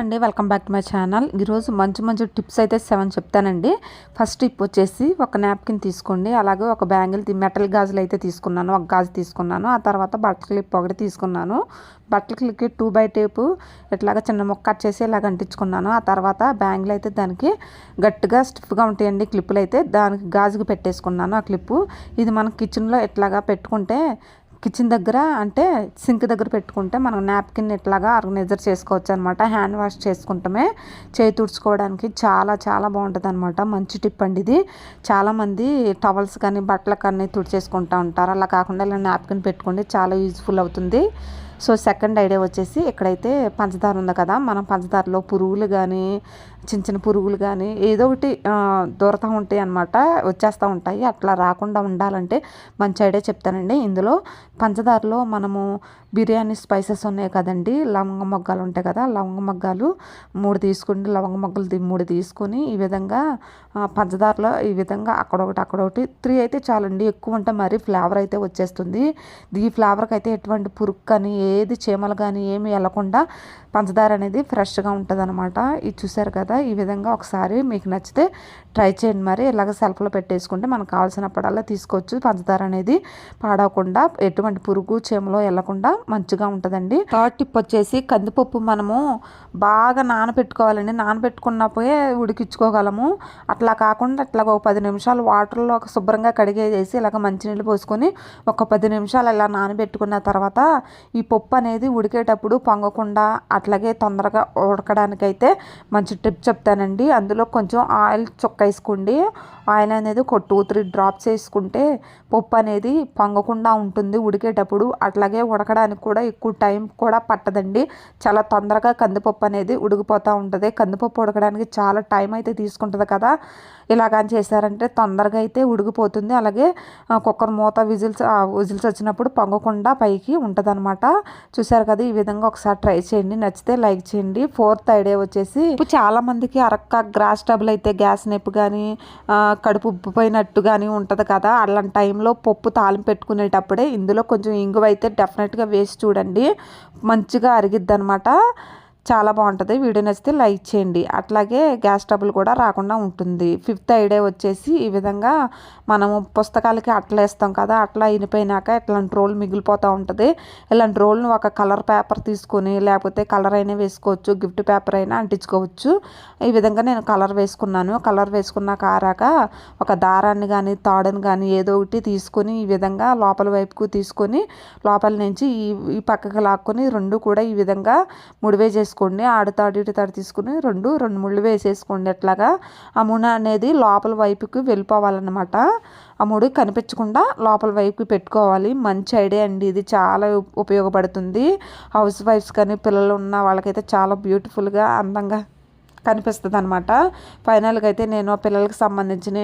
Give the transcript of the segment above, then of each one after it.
అండి welcome back to my channel. ఈరోజు మంచి మంచి టిప్స్ అయితే సెవెన్ చెప్తానండి. ఫస్ట్ టిప్ వచ్చేసి ఒక నాప్కిన్ తీసుకోండి. అలాగే ఒక బ్యాంగిల్ మెటల్ గాజులు అయితే తీసుకున్నాను. ఒక గాజు తీసుకున్నాను. ఆ తర్వాత బట్టల క్లిప్ ఒకటి తీసుకున్నాను. బట్టల క్లిప్కి టూ బై టేపు ఇట్లాగా చిన్న ముక్క కట్ చేసి ఇలాగ అంటించుకున్నాను. ఆ తర్వాత బ్యాంగిల్ అయితే దానికి గట్టిగా స్టిఫ్గా ఉంటాయండి క్లిప్పులు అయితే. దానికి గాజుకి పెట్టేసుకున్నాను ఆ క్లిప్పు. ఇది మన కిచెన్లో ఎట్లాగా పెట్టుకుంటే కిచెన్ దగ్గర అంటే సింక్ దగ్గర పెట్టుకుంటే మనం నాప్కిన్ ఇట్లాగా ఆర్గనైజర్ చేసుకోవచ్చు అనమాట హ్యాండ్ వాష్ చేసుకుంటమే. చేయి తుడుచుకోవడానికి చాలా చాలా బాగుంటుంది అనమాట మంచి టిప్ అండి ఇది. చాలామంది టవల్స్ కానీ బట్టలు కానీ తుడిచేసుకుంటూ ఉంటారు. అలా కాకుండా ఇలా నాప్కిన్ పెట్టుకోండి చాలా యూజ్ఫుల్ అవుతుంది. సో సెకండ్ ఐడియా వచ్చేసి ఇక్కడైతే పంచదార ఉంది కదా మనం పంచదారలో పురుగులు కానీ చిన్న చిన్న పురుగులు కానీ ఏదో ఒకటి దూరతా ఉంటాయి అనమాట వచ్చేస్తూ ఉంటాయి. అట్లా రాకుండా ఉండాలంటే మంచి ఐడియా చెప్తానండి. ఇందులో పంచదారలో మనము బిర్యానీ స్పైసెస్ ఉన్నాయి కదండి లవంగ మొగ్గలు ఉంటాయి కదా లవంగ మొగ్గలు మూడు తీసుకుని లవంగ మొగ్గలు మూడు తీసుకొని ఈ విధంగా పంచదారలో ఈ విధంగా అక్కడొకటి అక్కడొకటి త్రీ అయితే చాలండి. ఎక్కువ ఉంటే మరీ ఫ్లేవర్ అయితే వచ్చేస్తుంది. ఈ ఫ్లేవర్కి అయితే ఎటువంటి పురుగు కానీ ఏది చీమలు కానీ ఏమి వెళ్ళకుండా పంచదార అనేది ఫ్రెష్గా ఉంటుంది అనమాట ఇది చూసారు కదా ఈ విధంగా ఒకసారి మీకు నచ్చితే ట్రై చేయండి మరి. ఇలాగ సెల్ఫ్లో పెట్టేసుకుంటే మనకు కావాల్సినప్పుడల్లా తీసుకోవచ్చు. పంచదార అనేది పాడవకుండా ఎటువంటి పురుగు చీమలో వెళ్ళకుండా మంచిగా ఉంటుందండి. థర్డ్ టిప్ వచ్చేసి కందిపప్పు మనము బాగా నానబెట్టుకోవాలండి నానబెట్టుకున్నప్పుడే ఉడికించుకోగలము. అట్లా కాకుండా అట్లా ఒక పది నిమిషాలు వాటర్లో శుభ్రంగా కడిగేసి ఇలాగ మంచినీళ్ళు పోసుకొని ఒక పది నిమిషాలు ఇలా నానబెట్టుకున్న తర్వాత ఈ పప్పు అనేది ఉడికేటప్పుడు పొంగకుండా అట్లాగే తొందరగా ఉడకడానికైతే మంచి టిప్ చెప్తానండి. అందులో కొంచెం ఆయిల్ చుక్క వేసుకోండి. ఆయిల్ అనేది ఒక టూ త్రీ డ్రాప్స్ వేసుకుంటే పప్పు అనేది పొంగకుండా ఉంటుంది ఉడికేటప్పుడు. అట్లాగే ఉడకడానికి కూడా ఎక్కువ టైం కూడా పట్టదండి. చాలా తొందరగా కందిపప్పు అనేది ఉడికిపోతూ ఉంటుంది. కందిపప్పు ఉడకడానికి చాలా టైం అయితే తీసుకుంటుంది కదా. ఇలాగని చేశారంటే తొందరగా అయితే ఉడికిపోతుంది. అలాగే కుక్కర్ మూత విజిల్స్ విజిల్స్ వచ్చినప్పుడు పొంగకుండా పైకి ఉంటుంది అనమాట చూసారు కదా ఈ విధంగా ఒకసారి ట్రై చేయండి. నచ్చితే లైక్ చేయండి. ఫోర్త్ ఐడియా వచ్చేసి ఇప్పుడు చాలామందికి అరక్క గ్రాస్ టబుల్ అయితే గ్యాస్ నొప్పి కానీ కడుపు ఉబ్బిపోయినట్టు కానీ ఉంటుంది కదా. అలాంటి టైంలో పప్పు తాలింపు పెట్టుకునేటప్పుడే ఇందులో కొంచెం ఇంగువ అయితే డెఫినెట్గా వేసి చూడండి. మంచిగా అరిగిద్ది అనమాట చాలా బాగుంటుంది. వీడియో నచ్చితే లైక్ చేయండి. అట్లాగే గ్యాస్ ట్రబుల్ కూడా రాకుండా ఉంటుంది. ఫిఫ్త్ ఐడే వచ్చేసి ఈ విధంగా మనము పుస్తకాలకి అట్లేస్తాం కదా అట్లా అయినపోయినాక ఇట్లాంటి రోల్ మిగిలిపోతూ ఉంటుంది. ఇలాంటి రోల్ని ఒక కలర్ పేపర్ తీసుకొని లేకపోతే కలర్ అయినా వేసుకోవచ్చు గిఫ్ట్ పేపర్ అయినా అంటించుకోవచ్చు. ఈ విధంగా నేను కలర్ వేసుకున్నాను. కలర్ వేసుకున్నాక ఆరాక ఒక దారాన్ని కానీ తాడుని కానీ ఏదో ఒకటి తీసుకొని ఈ విధంగా లోపల వైపుకు తీసుకొని లోపల నుంచి ఈ ఈ పక్కకు లాక్కొని రెండు కూడా ఈ విధంగా ముడివే చేసుకుని వేసేసుకోండి. ఆడుతాడు ఇటుతాడు తీసుకుని రెండు రెండు ముళ్ళు వేసేసుకోండి అట్లాగా. ఆ మున అనేది లోపల వైపుకి వెళ్ళిపోవాలన్నమాట. ఆ ముడి కనిపించకుండా లోపల వైపుకి పెట్టుకోవాలి. మంచి ఐడియా అండి ఇది. చాలా ఉపయోగపడుతుంది. హౌస్ వైఫ్స్ కానీ పిల్లలు ఉన్న వాళ్ళకైతే చాలా బ్యూటిఫుల్గా అందంగా కనిపిస్తుంది అనమాట ఫైనల్గా అయితే నేను పిల్లలకి సంబంధించిన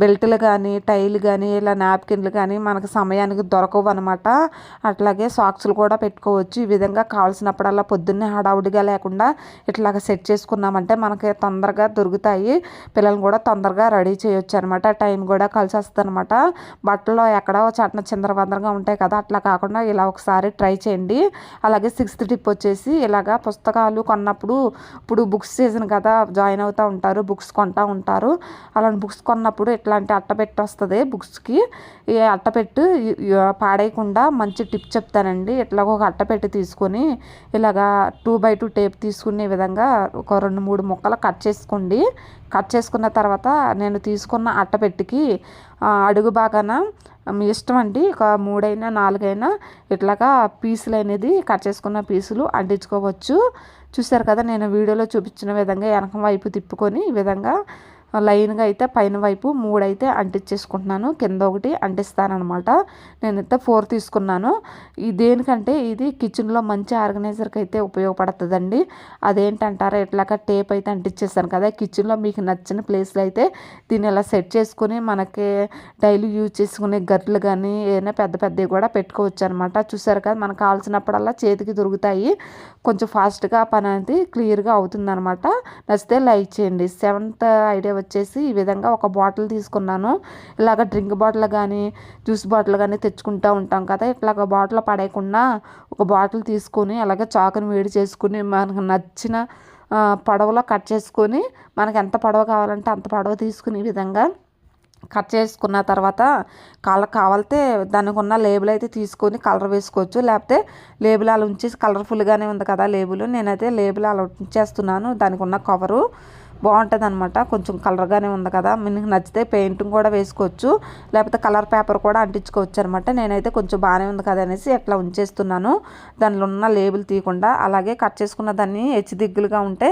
బెల్ట్లు కానీ టైలు కానీ ఇలా నాప్కిన్లు కానీ మనకు సమయానికి దొరకవు అనమాట అట్లాగే సాక్స్లు కూడా పెట్టుకోవచ్చు. ఈ విధంగా కావాల్సినప్పుడల్లా పొద్దున్నే హడావుడిగా లేకుండా ఇట్లాగ సెట్ చేసుకున్నామంటే మనకి తొందరగా దొరుకుతాయి. పిల్లల్ని కూడా తొందరగా రెడీ చేయొచ్చు అనమాట టైం కూడా కలిసి వస్తుంది అనమాట బట్టలో ఎక్కడో చట్న చిందరబందరగా ఉంటాయి కదా అట్లా కాకుండా ఇలా ఒకసారి ట్రై చేయండి. అలాగే సిక్స్త్ టిప్ వచ్చేసి ఇలాగా పుస్తకాలు కొన్నప్పుడు ఇప్పుడు బుక్స్ సీజన్ కదా జాయిన్ అవుతూ ఉంటారు బుక్స్ కొంటూ ఉంటారు. అలాంటి బుక్స్ కొన్న ఉన్నప్పుడు ఇట్లాంటి అట్టపెట్టి వస్తుంది బుక్స్కి. ఈ అట్టపెట్టు పాడేయకుండా మంచి టిప్ చెప్తానండి. ఇట్లా ఒక అట్టపెట్టి తీసుకొని ఇలాగా టూ బై టూ టేప్ తీసుకునే విధంగా ఒక రెండు మూడు ముక్కలు కట్ చేసుకోండి. కట్ చేసుకున్న తర్వాత నేను తీసుకున్న అట్టపెట్టికి అడుగు బాగాన మీ ఇష్టం అండి ఒక మూడైనా నాలుగైనా ఇట్లాగా పీసులు అనేది కట్ చేసుకున్న పీసులు అంటించుకోవచ్చు. చూసారు కదా నేను వీడియోలో చూపించిన విధంగా వెనక వైపు తిప్పుకొని ఈ విధంగా లైన్గా అయితే పైన వైపు మూడు అయితే అంటించేసుకుంటున్నాను. కింద ఒకటి అంటిస్తానమాట నేనైతే ఫోర్ తీసుకున్నాను. దేనికంటే ఇది కిచెన్లో మంచి ఆర్గనైజర్కి అయితే ఉపయోగపడుతుందండి. అదేంటంటారా ఇట్లాగా టేప్ అయితే అంటించేస్తాను కదా. కిచెన్లో మీకు నచ్చిన ప్లేస్లో అయితే దీన్ని ఇలా సెట్ చేసుకుని మనకి డైలీ యూజ్ చేసుకునే గర్రెలు కానీ ఏదైనా పెద్ద పెద్దవి కూడా పెట్టుకోవచ్చు అనమాట చూసారు కదా మనకు కావాల్సినప్పుడల్లా చేతికి దొరుకుతాయి. కొంచెం ఫాస్ట్గా పని అనేది క్లియర్గా అవుతుందన్నమాట. నచ్చితే లైక్ చేయండి. సెవెంత్ ఐడియా వచ్చేసి ఈ విధంగా ఒక బాటిల్ తీసుకున్నాను. ఇలాగ డ్రింక్ బాటిల్ కానీ జ్యూస్ బాటిల్ కానీ తెచ్చుకుంటూ ఉంటాం కదా. ఇట్లాగ బాటిల్ పడేయకుండా ఒక బాటిల్ తీసుకొని అలాగే చాకుని వేడి చేసుకుని మనకు నచ్చిన పడవలో కట్ చేసుకొని మనకు ఎంత పడవ కావాలంటే అంత పడవ తీసుకుని ఈ విధంగా కట్ చేసుకున్న తర్వాత కలర్ కావాలితే దానికి ఉన్న లేబుల్ అయితే తీసుకొని కలర్ వేసుకోవచ్చు. లేకపోతే లేబుల్ అలా ఉంచేసి కలర్ఫుల్గానే ఉంది కదా లేబుల్. నేనైతే లేబుల్ అలా ఉంచేస్తున్నాను. దానికి ఉన్న కవరు. బాగుంటుంది అనమాట కొంచెం కలర్గానే ఉంది కదా. మీకు నచ్చితే పెయింటింగ్ కూడా వేసుకోవచ్చు. లేకపోతే కలర్ పేపర్ కూడా అంటించుకోవచ్చు అనమాట నేనైతే కొంచెం బాగానే ఉంది కదా అనేసి ఎట్లా ఉంచేస్తున్నాను. దానిలో ఉన్న లేబుల్ తీయకుండా అలాగే కట్ చేసుకున్న దాన్ని హెచ్చుదిగ్గులుగా ఉంటే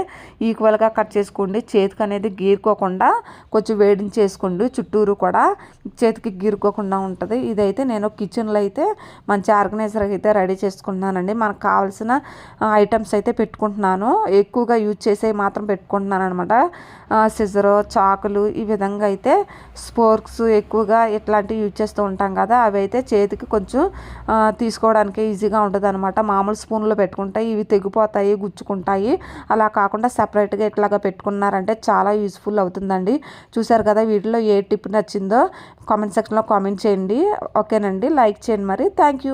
ఈక్వల్గా కట్ చేసుకోండి. చేతికి అనేది గీరుకోకుండా కొంచెం వేడించేసుకోండి. చుట్టూరు కూడా చేతికి గీరుకోకుండా ఉంటుంది. ఇదైతే నేను కిచెన్లో అయితే మంచి ఆర్గనైజర్ అయితే రెడీ చేసుకుంటున్నానండి. మనకు కావాల్సిన ఐటమ్స్ అయితే పెట్టుకుంటున్నాను. ఎక్కువగా యూజ్ చేసేవి మాత్రం పెట్టుకుంటున్నాను అనమాట సిజరు చాకులు ఈ విధంగా అయితే స్పోర్క్స్ ఎక్కువగా ఇట్లాంటివి యూజ్ చేస్తూ ఉంటాం కదా అవి అయితే చేతికి కొంచెం తీసుకోవడానికి ఈజీగా ఉంటుంది అనమాట మామూలు స్పూన్లో పెట్టుకుంటాయి ఇవి తెగిపోతాయి గుచ్చుకుంటాయి. అలా కాకుండా సపరేట్గా ఇట్లాగా పెట్టుకున్నారంటే చాలా యూస్ఫుల్ అవుతుందండి. చూసారు కదా వీటిలో ఏ టిప్ నచ్చిందో కామెంట్ సెక్షన్లో కామెంట్ చేయండి. ఓకేనండి. లైక్ చేయండి మరి. Thank you